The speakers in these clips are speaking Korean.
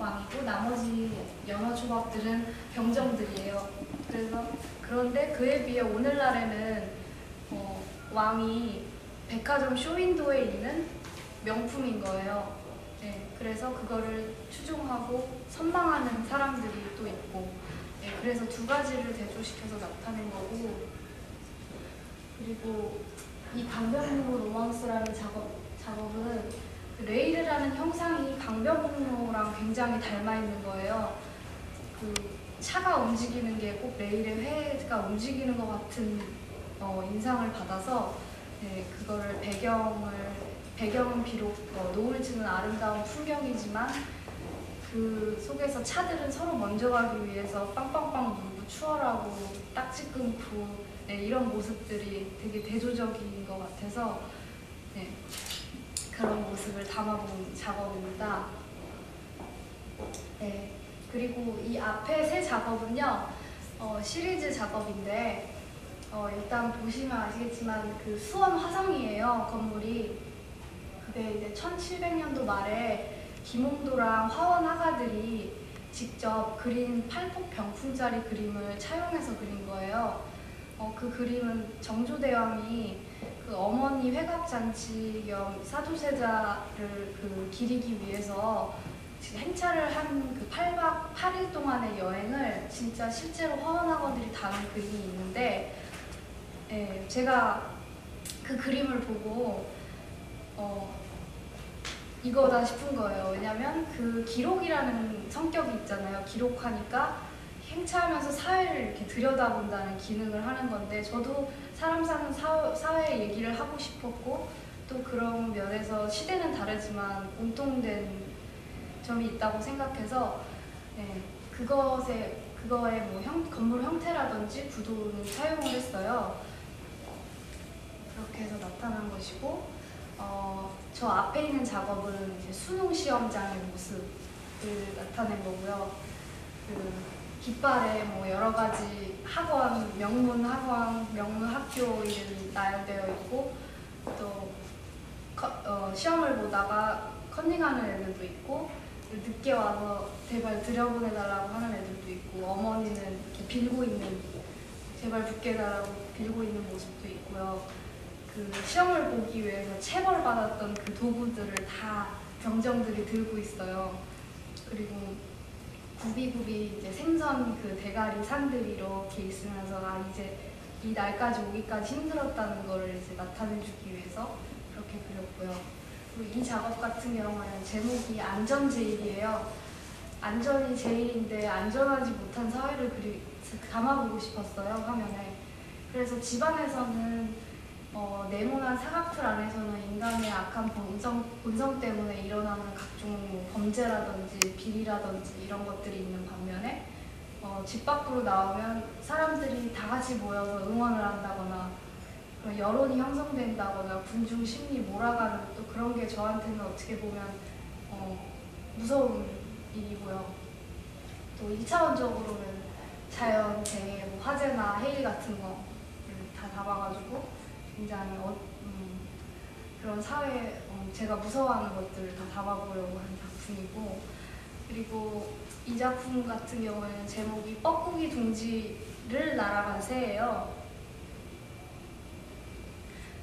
왕이고 나머지 연어 초밥들은 병정들이에요. 그래서 그런데 그에 비해 오늘날에는 어, 왕이 백화점 쇼윈도에 있는 명품인 거예요. 네, 그래서 그거를 추종하고 선망하는 사람들이 또 있고, 네, 그래서 두 가지를 대조시켜서 나타낸 거고, 그리고 이 강변북로 로망스라는 작업 작업은 그 레이르라는 형상이 강변북로랑 굉장히 닮아 있는 거예요. 그 차가 움직이는 게 꼭 레일의 회가 움직이는 것 같은 어, 인상을 받아서 네, 그거를 배경을 배경은 비록 어, 노을 지는 아름다운 풍경이지만 그 속에서 차들은 서로 먼저 가기 위해서 빵빵빵 물고 추월하고 딱지 끊고 네, 이런 모습들이 되게 대조적인 것 같아서 네, 모습을 담아본 작업입니다. 네, 그리고 이 앞에 세 작업은요 어, 시리즈 작업인데 어, 일단 보시면 아시겠지만 그 수원 화성이에요 건물이 그게 이제 1700년도 말에 김홍도랑 화원 화가들이 직접 그린 팔폭 병풍짜리 그림을 차용해서 그린 거예요. 어, 그 그림은 정조대왕이 그 어머니 회갑잔치 겸 사도세자를 그 기리기 위해서 행차를 한 그 8박 8일 동안의 여행을 진짜 실제로 화원학원들이 담은 그림이 있는데 예, 제가 그 그림을 보고 어, 이거다 싶은 거예요. 왜냐면 그 기록이라는 성격이 있잖아요. 기록하니까 행차하면서 사회를 이렇게 들여다본다는 기능을 하는 건데 저도 사람 사는 사, 사회 얘기를 하고 싶었고 또 그런 면에서 시대는 다르지만 공통된 점이 있다고 생각해서 네, 그것에 그거의 뭐 형, 건물 형태라든지 구도는 사용을 했어요. 그렇게 해서 나타난 것이고 어, 저 앞에 있는 작업은 이제 수능 시험장의 모습을 나타낸 거고요. 그 깃발에 뭐 여러 가지 학원, 명문 학원, 명문 학교 이름이 나열되어 있고 또 커- 어, 시험을 보다가 컨닝하는 애들도 있고 늦게 와서 제발 들여보내달라고 하는 애들도 있고 어머니는 이렇게 빌고 있는 제발 붙게 해달라고 빌고 있는 모습도 있고요. 그 시험을 보기 위해서 체벌 받았던 그 도구들을 다 병정들이 들고 있어요. 그리고 굽이굽이 이제 생선 그 대가리 산들이 이렇게 있으면서 아 이제 이 날까지 오기까지 힘들었다는 거를 이제 나타내주기 위해서 그렇게 그렸고요. 그리고 이 작업 같은 경우에는 제목이 안전 제일이에요. 안전이 제일인데 안전하지 못한 사회를 그리 담아보고 싶었어요 화면에. 그래서 집안에서는 사각틀 안에서는 인간의 악한 본성, 본성 때문에 일어나는 각종 뭐 범죄라든지 비리라든지 이런 것들이 있는 반면에 어, 집 밖으로 나오면 사람들이 다 같이 모여서 응원을 한다거나 여론이 형성된다거나 군중 심리 몰아가는 또 그런 게 저한테는 어떻게 보면 어, 무서운 일이고요. 또 2차원적으로는 자연, 재해, 뭐 화재나 해일 같은 거를 다 담아가지고 굉장히 어, 음, 그런 사회 어, 제가 무서워하는 것들을 다 담아보려고 한 작품이고 그리고 이 작품 같은 경우에는 제목이 뻐꾸기 둥지를 날아간 새예요.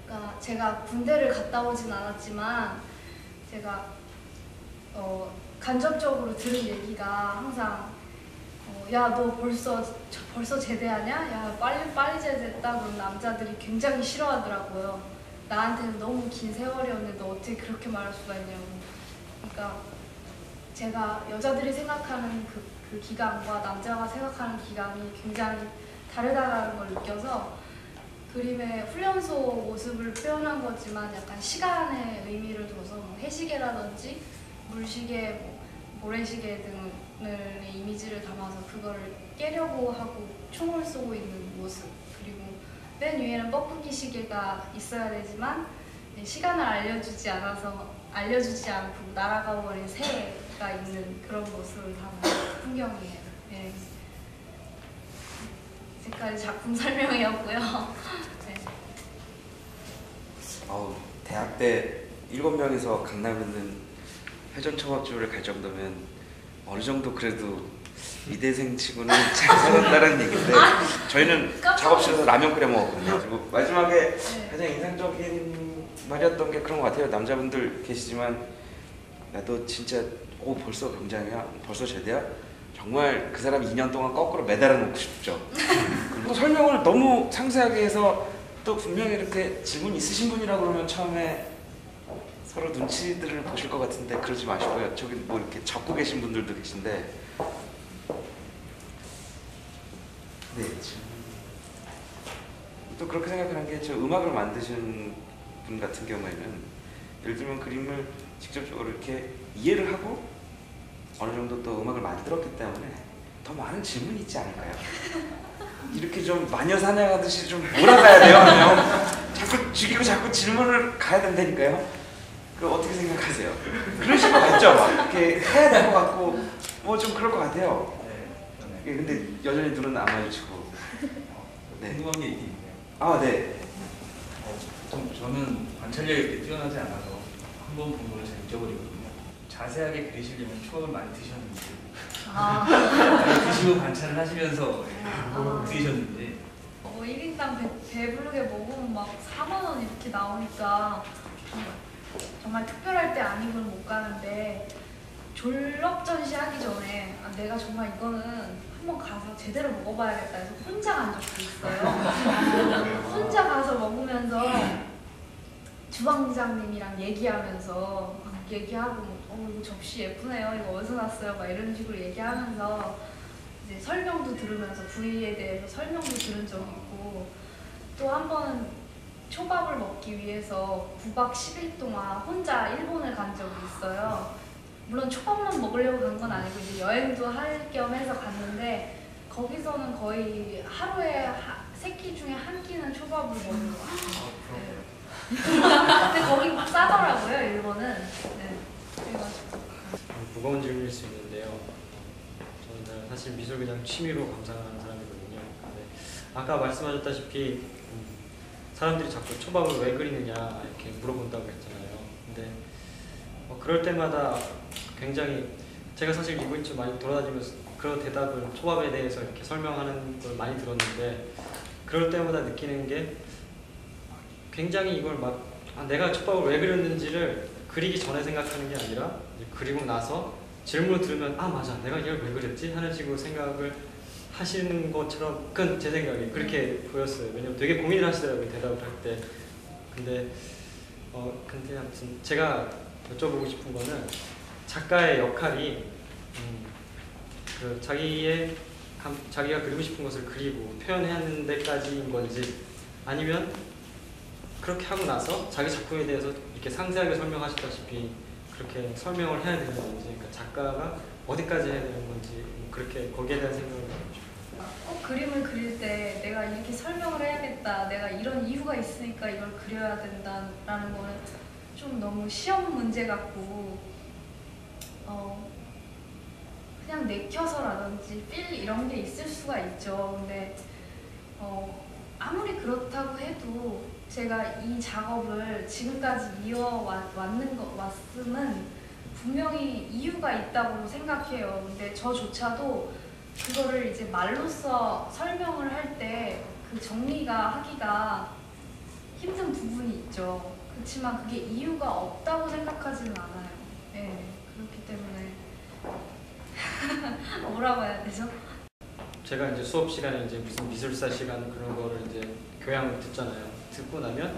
그러니까 제가 군대를 갔다 오진 않았지만 제가 어, 간접적으로 들은 얘기가 항상 어, 야너 벌써 저- 벌써 제대하냐? 야 빨리 빨리 제대했다 그런 남자들이 굉장히 싫어하더라고요. 나한테는 너무 긴 세월이었는데 너 어떻게 그렇게 말할 수가 있냐고. 그러니까 제가 여자들이 생각하는 그, 그 기간과 남자가 생각하는 기간이 굉장히 다르다는 걸 느껴서 그림의 훈련소 모습을 표현한 거지만 약간 시간의 의미를 둬서 뭐 해시계라든지 물시계, 뭐 모래시계 등을 이미지를 담아서 그거를 깨려고 하고 총을 쏘고 있는 모습 맨 위에는 뻐꾸기 시계가 있어야 되지만 네, 시간을 알려주지 않아서 알려주지 않고 날아가 버린 새가 있는 그런 모습을 담은 풍경이에요. 네. 이제까지 작품 설명이었고요. 네. 아우 대학 때 일곱 명이서 강남 있는 회전 초밥집을 갈 정도면 어느 정도 그래도 이대생 치고는 잘 살았다는 얘기인데 저희는 깜짝 작업실에서 라면 끓여 먹었거든요. 그리고 마지막에 네. 가장 인상적인 말이었던 게 그런 것 같아요. 남자분들 계시지만 나도 진짜 오 벌써 굉장이야, 벌써 제대야. 정말 그 사람 2년 동안 거꾸로 매달아 놓고 싶죠. 그리고 설명을 너무 상세하게 해서 또 분명히 이렇게 질문 있으신 분이라 그러면 처음에 서로 눈치들을 보실 것 같은데 그러지 마시고요. 저기 뭐 이렇게 적고 계신 분들도 계신데 네 또 그렇게 생각하는 게 저 음악을 만드신 분 같은 경우에는 예를 들면 그림을 직접적으로 이렇게 이해를 하고 어느 정도 또 음악을 만들었기 때문에 더 많은 질문이 있지 않을까요? 이렇게 좀 마녀 사냥하듯이 좀 몰아가야 돼요, 자꾸 죽이고 자꾸 질문을 가야 된다니까요. 그 어떻게 생각하세요? 그러실 것 같죠? 막 이렇게 해야 될 것 같고 뭐 좀 그럴 것 같아요. 예, 근데 여전히 눈은 안 마주치고. 네. 궁금한 게 있긴 있네요. 아 네. 어, 보통 저는 관찰력이 이렇게 뛰어나지 않아서 한 번 본 거를 잘 잊어버리거든요. 자세하게 그리시려면 초밥을 많이 드셨는지 아, 많이 드시고 관찰을 하시면서 아. 그리셨는지 어, 1인당 배, 배부르게 먹으면 막 4만 원 이렇게 나오니까 정말, 정말 특별할 때 아니고는 못 가는데 졸업 전시하기 전에 아, 내가 정말 이거는 한번 가서 제대로 먹어봐야겠다 해서 혼자 간 적도 있어요. 혼자 가서 먹으면서 주방장님이랑 얘기하면서 막 얘기하고 뭐, 어 이거 접시 예쁘네요 이거 어디서 났어요 막 이런 식으로 얘기하면서 이제 설명도 들으면서 부위에 대해서 설명도 들은 적이 있고 또 한 번은 초밥을 먹기 위해서 9박 10일 동안 혼자 일본을 간 적이 있어요. 물론 초밥만 먹으려고 간 건 아니고 이제 여행도 할 겸 해서 갔는데 거기서는 거의 하루에 세끼 중에 한 끼는 초밥을 먹는 것 같아요. 네. 근데 거기 싸더라고요 일본은. 네. 그래가지고. 무거운 질문일 수 있는데요. 저는 사실 미술 그냥 취미로 감상하는 사람이거든요. 근데 아까 말씀하셨다시피 음, 사람들이 자꾸 초밥을 왜 그리느냐 이렇게 물어본다고 했잖아요. 근데 어, 그럴 때마다 굉장히 제가 사실 이번 주 많이 돌아다니면서 그런 대답을 초밥에 대해서 이렇게 설명하는 걸 많이 들었는데 그럴 때마다 느끼는 게 굉장히 이걸 막 아, 내가 초밥을 왜 그렸는지를 그리기 전에 생각하는 게 아니라 그리고 나서 질문을 들으면 아 맞아. 내가 이걸 왜 그렸지? 하는 식으로 생각을 하시는 것처럼 그건 제 생각에 그렇게 보였어요. 왜냐면 되게 고민을 하시더라고요 대답을 할 때. 근데 어 근데 아무튼 제가 여쭤보고 싶은 거는 작가의 역할이 음, 그 자기의 감, 자기가 그리고 싶은 것을 그리고 표현하는 데까지인 건지 아니면 그렇게 하고 나서 자기 작품에 대해서 이렇게 상세하게 설명하셨다시피 그렇게 설명을 해야 되는 건지 그러니까 작가가 어디까지 해야 되는 건지 뭐 그렇게 거기에 대한 생각을 해보고 싶어요. 꼭 그림을 그릴 때 내가 이렇게 설명을 해야겠다. 내가 이런 이유가 있으니까 이걸 그려야 된다라는 거는 좀 너무 시험 문제 같고 어 그냥 내켜서라든지 필 이런 게 있을 수가 있죠. 근데 어 아무리 그렇다고 해도 제가 이 작업을 지금까지 이어왔는 것 왔음은 분명히 이유가 있다고 생각해요. 근데 저조차도 그거를 이제 말로써 설명을 할 때 그 정리가 하기가 힘든 부분이 있죠. 그렇지만 그게 이유가 없다고 생각하지는 않아요. 네, 뭐라고 해야 되죠? 제가 이제 수업 시간에 이제 무슨 미술사 시간 그런 거를 이제 교양을 듣잖아요. 듣고 나면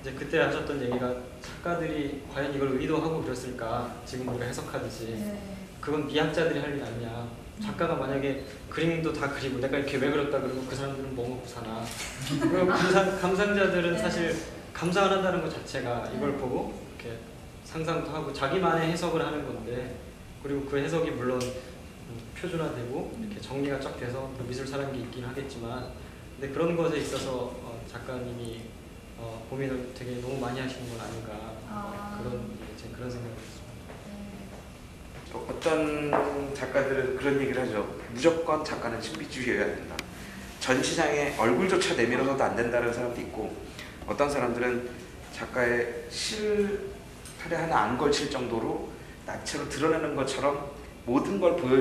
이제 그때 하셨던 얘기가 작가들이 과연 이걸 의도하고 그렸을까 지금 우리가 해석하듯이 네. 그건 미학자들이 할 일 아니냐. 작가가 만약에 그림도 다 그리고 내가 이렇게 왜 그렸다 그러고 그 사람들은 뭐 먹고 사나. 그리고 감상, 감상자들은 네. 사실 감상을 한다는 것 자체가 이걸 보고 이렇게 상상도 하고 자기만의 해석을 하는 건데 그리고 그 해석이 물론 음, 표준화되고 이렇게 정리가 쫙 돼서 또 미술 사람이 있긴 하겠지만 근데 그런 것에 있어서 어, 작가님이 어, 고민을 되게 너무 많이 하시는 건 아닌가 아. 그런 제 그런 생각을 했습니다. 네. 또 어떤 작가들은 그런 얘기를 하죠. 무조건 작가는 신비주의여야 된다. 전시장에 얼굴조차 내밀어서도 안 된다는 사람도 있고 어떤 사람들은 작가의 실타래 하나 안 걸칠 정도로 나체로 드러내는 것처럼 모든 걸 보여